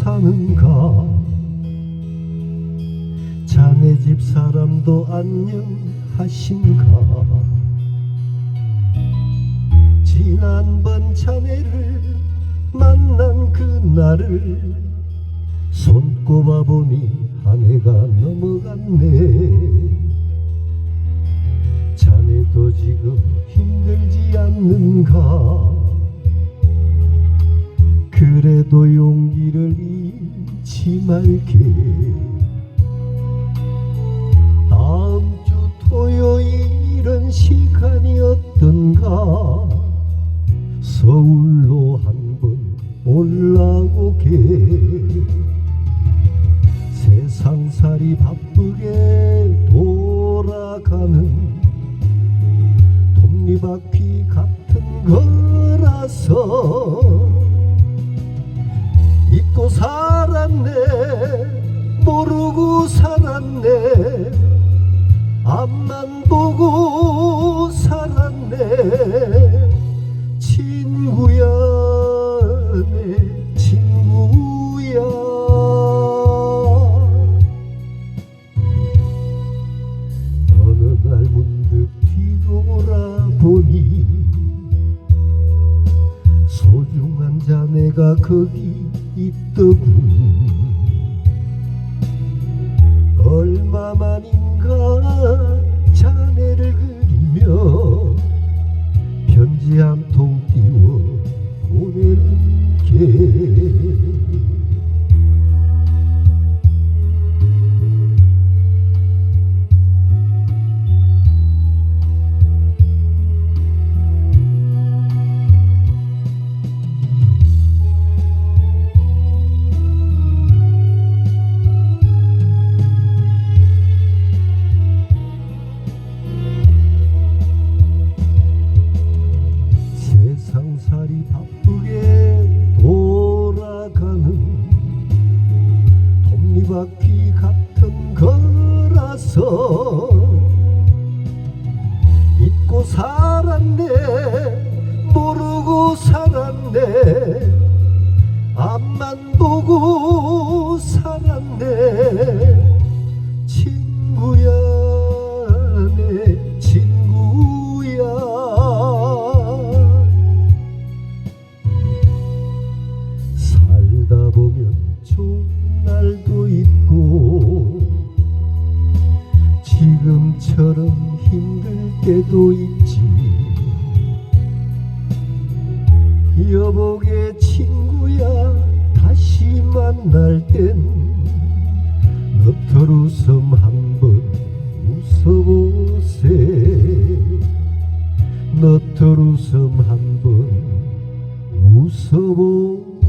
사는가? 자네 집 사람도 안녕하신가? 지난번 자네를 만난 그날을 손꼽아 보니 한 해가 넘어갔네. 자네도 지금 힘들지 않는가? 그래도 용기를 잃지 말게. 다음 주 토요일은 시간이 어떤가? 서울로 한번 올라오게. 세상살이 바쁘게 돌아가는 톱니바퀴 같은 거라서 잊고 살았네. 모르고 살았네. 앞만 보고 살았네. 친구야 내 친구야. 어느 날 문득 뒤돌아보니 소중한 자네가 거기 있더군 얼마만인가 바퀴 같은 거라서 잊고 살았네 모르고 살았네 앞만 보고 살았네 친구야 내 친구야. 살다 보면 좋은 지금처럼 힘들 때도 있지. 여보게 친구야 다시 만날 땐 너털 웃음 한번 웃어보세. 너털 웃음 한번 웃어보